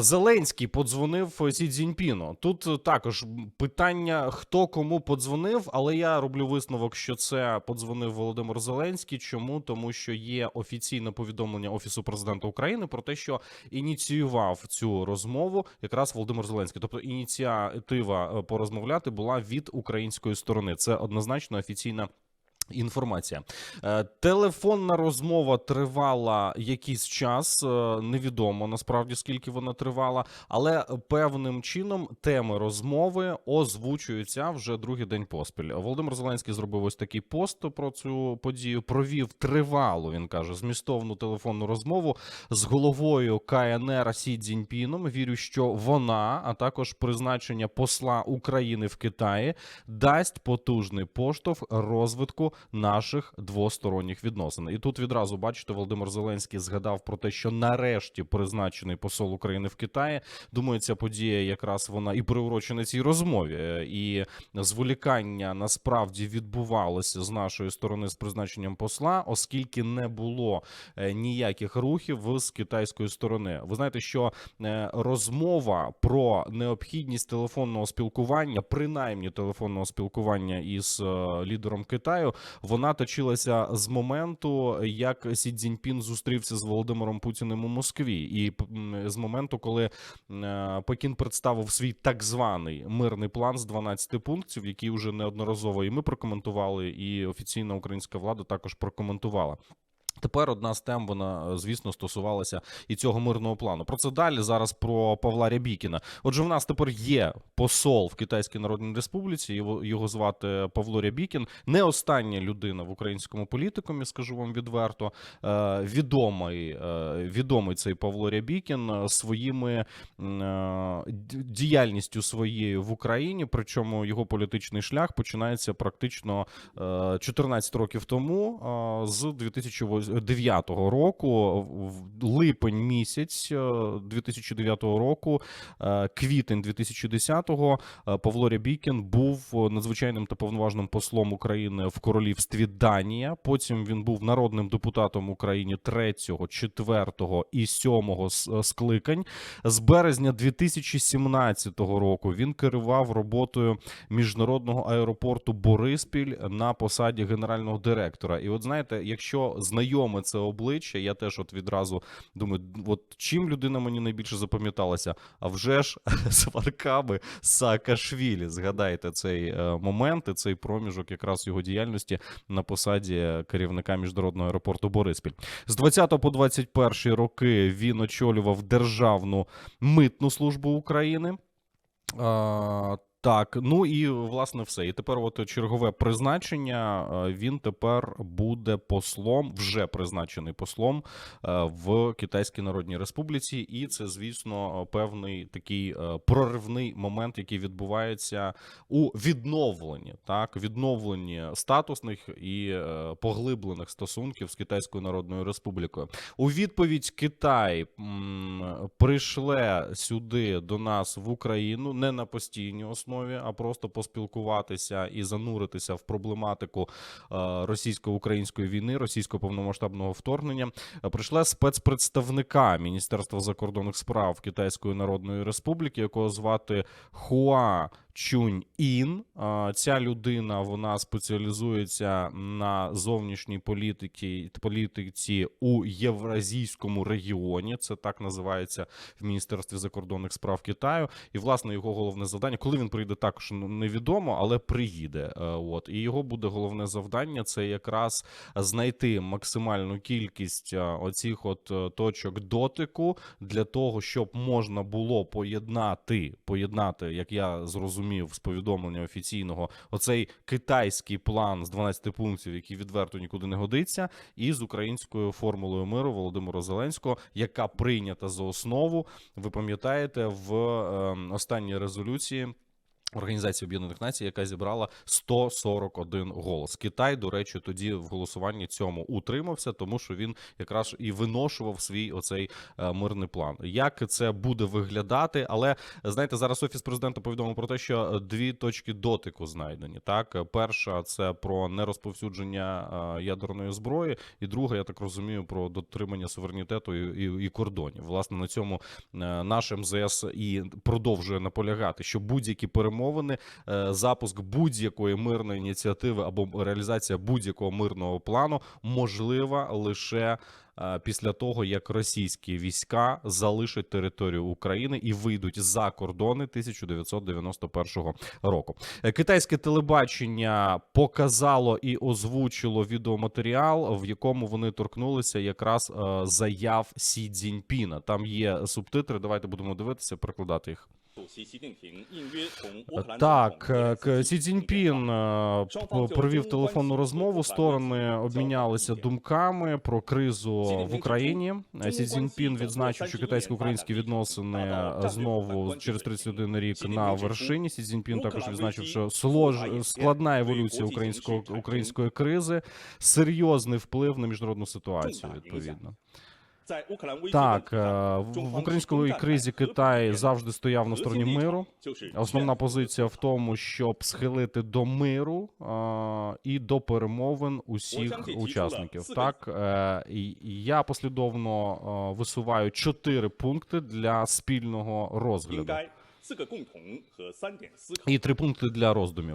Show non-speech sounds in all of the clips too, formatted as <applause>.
Зеленський подзвонив Сі Цзіньпіну. Тут також питання, хто кому подзвонив, але я роблю висновок, що це подзвонив Володимир Зеленський. Чому? Тому що є офіційне повідомлення Офісу президента України про те, що ініціював цю розмову якраз Володимир Зеленський. Тобто ініціатива е, порозмовляти була від української сторони. Це однозначно офіційна. Інформація Е, телефонна розмова тривала якийсь час. е, Невідомо насправді скільки вона тривала, але певним чином теми розмови озвучуються вже другий день поспіль. Володимир Зеленський зробив ось такий пост про цю подію. Провів тривалу. Він каже змістовну телефонну розмову з головою КНР Сі Цзіньпіном. Вірю, що вона, а також призначення посла України в Китаї, дасть потужний поштовх розвитку наших двосторонніх відносин. І тут відразу бачите, Володимир Зеленський згадав про те, що нарешті призначений посол України в Китаї. Думаю, ця подія якраз вона і приурочена цій розмові, і зволікання насправді відбувалося з нашої сторони з призначенням посла, оскільки не було е, ніяких рухів з китайської сторони. Ви знаєте, що е, розмова про необхідність телефонного спілкування, принаймні телефонного спілкування із е, лідером Китаю, вона точилася з моменту, як Сі Цзіньпін зустрівся з Володимиром Путіним у Москві, і з моменту, коли е, Пекін представив свій так званий мирний план з 12 пунктів, який вже неодноразово і ми прокоментували, і офіційна українська влада також прокоментувала. Тепер одна з тем, вона е, звісно стосувалася і цього мирного плану. Про це далі зараз про Павла Рябікіна. Отже, в нас тепер є посол в Китайській Народній Республіці. Його, його звати Павло Рябікін. Не остання людина в українському політикумі, скажу вам відверто. Е, відомий, е, відомий цей Павло Рябікін своїми діяльністю своєю в Україні. Причому його політичний шлях починається практично е, 14 років тому, з 2009 року, в липень місяць е, 2009 року, е, квітень 2010-го е, Павло Рябікін був е, надзвичайним та повноважним послом України в королівстві Данія. Потім він був народним депутатом України 3, 4 і 7 скликань. З березня 2017 року він керував роботою міжнародного аеропорту Бориспіль на посаді генерального директора. І от знаєте, якщо знайоме це обличчя, я теж от відразу думаю, от чим людина мені найбільше запам'яталася? А вже ж <laughs> сварками Саакашвілі. Згадайте цей е, момент і цей проміжок якраз його діяльності на посаді керівника міжнародного аеропорту Бориспіль. З 20 по 21 роки він очолював Державну митну службу України. Так, ну і власне все. І тепер, от чергове призначення. е, Він тепер буде послом, вже призначений послом е, в Китайській Народній Республіці, і це, звісно, певний такий е, проривний момент, який відбувається у відновленні, так, відновленні статусних і поглиблених стосунків з Китайською Народною Республікою. У відповідь Китай м, прийшле сюди до нас в Україну не на постійній основі, а просто поспілкуватися і зануритися в проблематику е, російсько-української війни, російського повномасштабного вторгнення. Е, Прийшла спецпредставника Міністерства закордонних справ Китайської Народної Республіки, якого звати Хуа. Чунь Ін. Ця людина вона спеціалізується на зовнішній політиці, політиці у євразійському регіоні. Це так називається в Міністерстві закордонних справ Китаю. І власне його головне завдання, коли він прийде, також невідомо, але приїде. Е, От і його буде головне завдання це якраз знайти максимальну кількість е, оцих от е, точок дотику для того, щоб можна було поєднати, поєднати, як я зрозумів з повідомлення офіційного, оцей китайський план з 12 пунктів, який відверто нікуди не годиться, і з українською формулою миру Володимира Зеленського, яка прийнята за основу. Ви пам'ятаєте в е, останній резолюції. Організації Об'єднаних Націй, яка зібрала 141 голос. Китай, до речі, тоді в голосуванні цьому утримався, тому що він якраз і виношував свій оцей е, мирний план. Як це буде виглядати? Але знаєте, зараз офіс президента повідомив про те, що е, дві точки дотику знайдені. Так, перша це про нерозповсюдження е, ядерної зброї, і друга, я так розумію, про дотримання суверенітету і, і, і кордонів. Власне, на цьому наш МЗС і продовжує наполягати, що будь-які перемовини, е, запуск будь-якої мирної ініціативи або реалізація будь-якого мирного плану можлива лише. е, Після того як російські війська залишать територію України і вийдуть за кордони 1991 року, Е, китайське телебачення показало і озвучило відеоматеріал, в якому вони торкнулися якраз заяв Сі Цзіньпіна. Там є субтитри. Давайте будемо дивитися, перекладати їх. Е, е, так, е, Сі Цзіньпін провів телефонну розмову. Сторони обмінялися думками про кризу в Україні. Сі Цзіньпін відзначив, що китайсько-українські відносини знову через 31 рік на вершині. Сі Цзіньпін також відзначив, що складна еволюція української української кризи, серйозний вплив на міжнародну ситуацію. Відповідно. Так, е, в українській кризі Китай завжди стояв на стороні миру. Основна позиція в тому, щоб схилити до миру е, і до перемовин усіх учасників. Так е, я послідовно висуваю чотири пункти для спільного розгляду і три пункти для роздумів.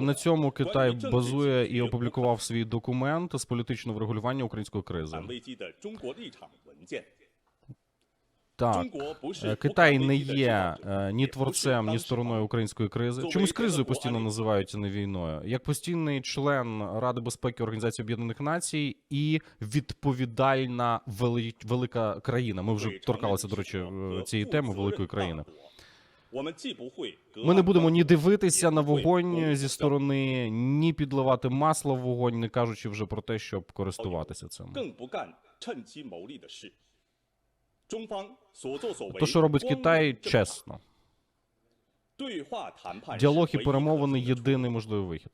на цьому Китай базує і опублікував свій документ з політичного врегулювання української кризи. Так, е, Китай не є е, ні творцем, ні стороною української кризи. Чомусь кризою постійно називають не війною, як постійний член Ради безпеки Організації Об'єднаних Націй і відповідальна велика країна. Ми вже торкалися до речі е, цієї теми великої країни. Ми не будемо ні дивитися на вогонь зі сторони, ні підливати масло в вогонь, не кажучи вже про те, щоб користуватися цим. То, що робить Китай, чесно. Діалог і перемовини єдиний можливий вихід.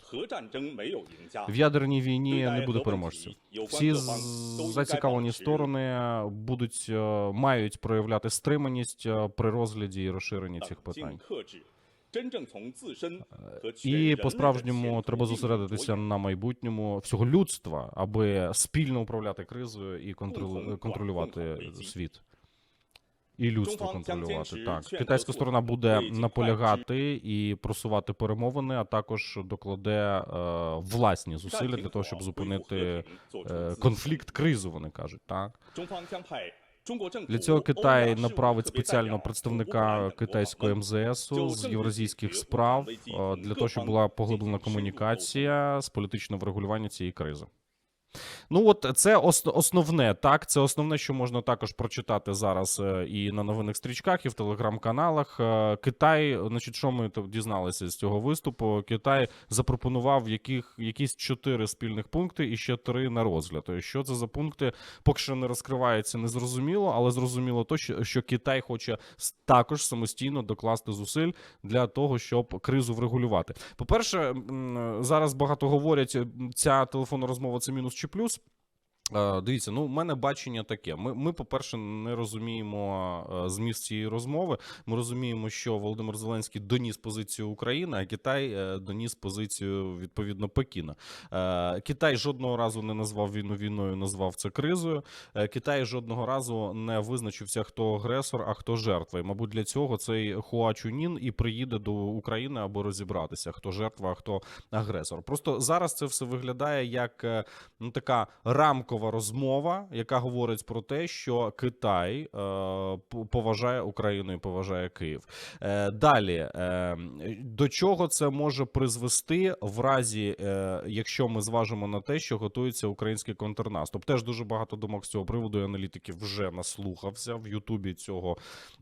В ядерній війні не буде переможців. Всі зацікавлені сторони будуть е, мають проявляти стриманість е, при розгляді і розширенні цих питань. І по справжньому треба зосередитися на майбутньому всього людства, аби спільно управляти кризою і контролювати світ і людство контролювати. Так китайська сторона буде наполягати і просувати перемовини, а також докладе е, власні зусилля для того, щоб зупинити е, конфлікт кризу. Вони кажуть, так для цього Китай направить спеціального представника китайського МЗС з євразійських справ е, для того, щоб була поглиблена комунікація з політичного врегулювання цієї кризи. Ну, от це основне, так. Це основне, що можна також прочитати зараз е, і на новинних стрічках, і в телеграм-каналах. Е, Китай, значить, що ми дізналися з цього виступу? Китай запропонував яких, якісь чотири спільних пункти і ще три на розгляд. Тобто, Що це за пункти, поки що не розкривається, не зрозуміло, але зрозуміло то, що, Китай хоче також самостійно докласти зусиль для того, щоб кризу врегулювати. По-перше, зараз багато говорять, ця телефонна розмова це мінус чи плюс. Е, Дивіться, ну в мене бачення таке. Ми, ми, по-перше, не розуміємо е, зміст цієї розмови. Ми розуміємо, що Володимир Зеленський доніс позицію України, а Китай е, доніс позицію відповідно Пекіна. Китай жодного разу не назвав війну війною, назвав це кризою. Китай жодного разу не визначився, хто агресор, а хто жертва. І, мабуть, для цього цей Хуа Чунін і приїде до України, аби розібратися, хто жертва, а хто агресор. Просто зараз це все виглядає як ну така рамкова розмова, яка говорить про те, що Китай е, поважає Україну і поважає Київ. Е, далі е, до чого це може призвести в разі, якщо ми зважимо на те, що готується український контрнаступ? Теж дуже багато думок з цього приводу. і Аналітиків вже наслухався в Ютубі цього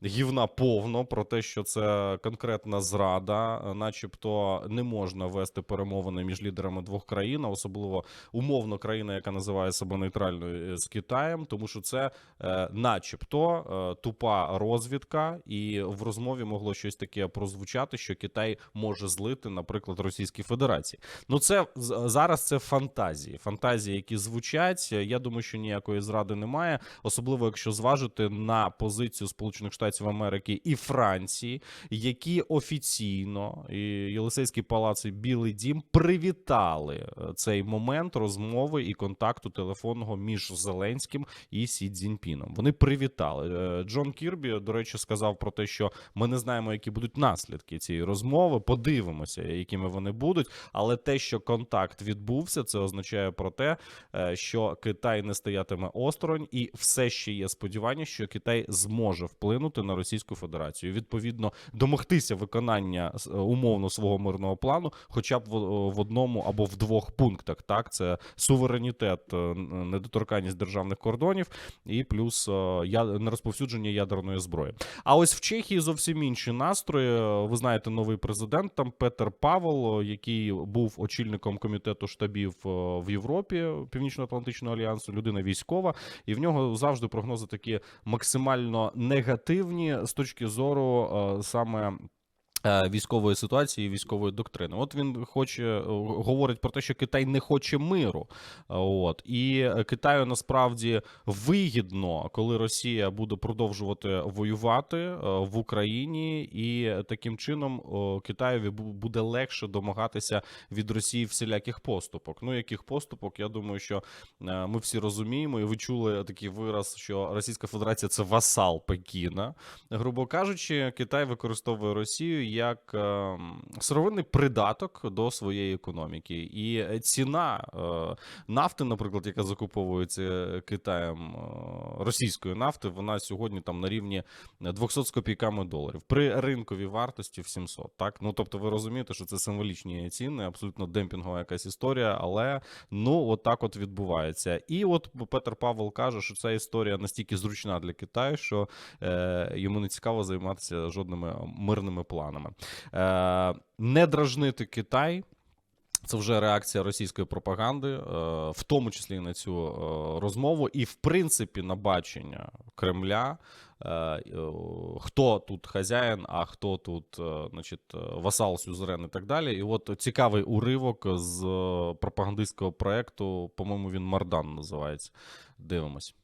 гівна повно про те, що це конкретна зрада, начебто не можна вести перемовини між лідерами двох країн, особливо умовно країна, яка називає себе нейтральною з Китаєм, тому що це, е, начебто, е, тупа розвідка, і в розмові могло щось таке прозвучати, що Китай може злити, наприклад, Російській Федерації. Ну, це зараз це фантазії. Фантазії, які звучать. Я думаю, що ніякої зради немає, особливо якщо зважити на позицію Сполучених Штатів Америки і Франції, які офіційно і Єлисейський палац і Білий Дім привітали е, цей момент розмови і контакту телефонного між Зеленським і Сі Цзіньпіном. Вони привітали. Е, Джон Кірбі, до речі, сказав про те, що ми не знаємо, які будуть наслідки цієї розмови. Подивимося, якими вони будуть. Але те, що контакт відбувся, це означає про те, е, що Китай не стоятиме осторонь, і все ще є сподівання, що Китай зможе вплинути на Російську Федерацію. Відповідно, домогтися виконання умовно свого мирного плану, хоча б в, одному або в двох пунктах. Так, це суверенітет, е, недоторканність державних кордонів і плюс е, я нерозповсюдження ядерної зброї. А ось в Чехії зовсім інші настрої. Ви знаєте, новий президент там Петер Павел, який був очільником комітету штабів е, в Європі Північно-Атлантичного альянсу, людина військова, і в нього завжди прогнози такі максимально негативні з точки зору е, саме. Е, Військової ситуації, військової доктрини. От він хоче е, говорить про те, що Китай не хоче миру. От і Китаю насправді вигідно, коли Росія буде продовжувати воювати е, в Україні, і таким чином Китаєві буде легше домагатися від Росії всіляких поступок. Ну яких поступок? Я думаю, що ми всі розуміємо, і ви чули такий вираз, що Російська Федерація це васал Пекіна. Грубо кажучи, Китай використовує Росію як е, сировинний придаток до своєї економіки, і ціна е, нафти, наприклад, яка закуповується Китаєм е, російської нафти, вона сьогодні там на рівні 200 з копійками доларів при ринковій вартості в 700. Так, ну тобто, ви розумієте, що це символічні ціни, абсолютно демпінгова якась історія, але ну от так от відбувається. І от Петер Павел каже, що ця історія настільки зручна для Китаю, що е, йому не цікаво займатися жодними мирними планами. Е, не дражнити Китай. Це вже реакція російської пропаганди, е, в тому числі і на цю е, розмову, і в принципі на бачення Кремля. Хто тут хазяїн, а хто тут, значить, васал, сюзерен і так далі. І от цікавий уривок з пропагандистського проекту, по-моєму, він Мардан називається. Дивимось.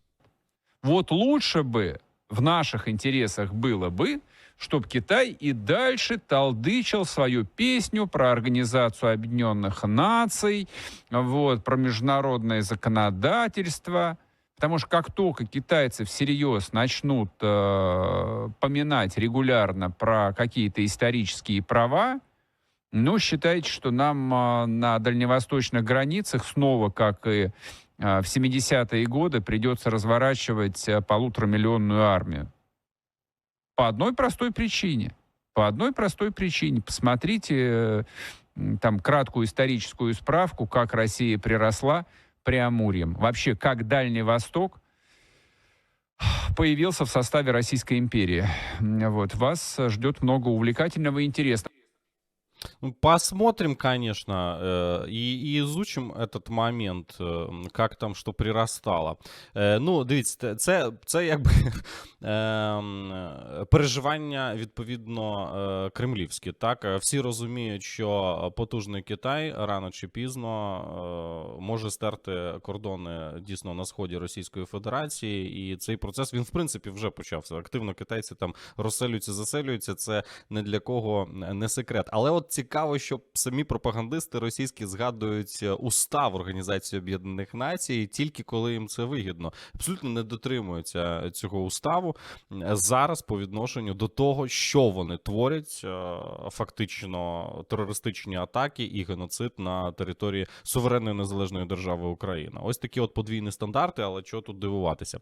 Вот лучше бы в наших интересах было бы, чтобы Китай и дальше толдычил свою песню про Организацию Объединенных Наций, вот, про международное законодательство. Потому что как только китайцы всерьез начнут э, поминать регулярно про какие-то исторические права, ну, считайте, что нам э, на дальневосточных границах снова, как и э, в 70-е годы, придется разворачивать э, полуторамиллионную армию. По одной простой причине. По одной простой причине. Посмотрите э, там краткую историческую справку, как Россия приросла Преамурьем. Вообще, как Дальний Восток появился в составе Российской империи. Вот. Вас ждет много увлекательного и интересного. Ну, Посмотрим, конечно, э, и, и изучим этот момент, э, как там що приростало. Е, Ну, дивіться, те- це, це якби ем, е, переживання відповідно е, кремлівські. Так, Е, всі розуміють, що потужний Китай рано чи пізно е, може стерти кордони дійсно на сході Російської Федерації, і цей процес він в принципі вже почався. Активно китайці там розселюються, заселюються. Це не для кого не секрет. Але от цікаво, що самі пропагандисти російські згадують е, устав Організації Об'єднаних Націй тільки коли їм це вигідно. Абсолютно не дотримуються цього уставу е, зараз по відношенню до того, що вони творять, е, фактично терористичні атаки і геноцид на території суверенної незалежної держави Україна. Ось такі от подвійні стандарти, але чого тут дивуватися.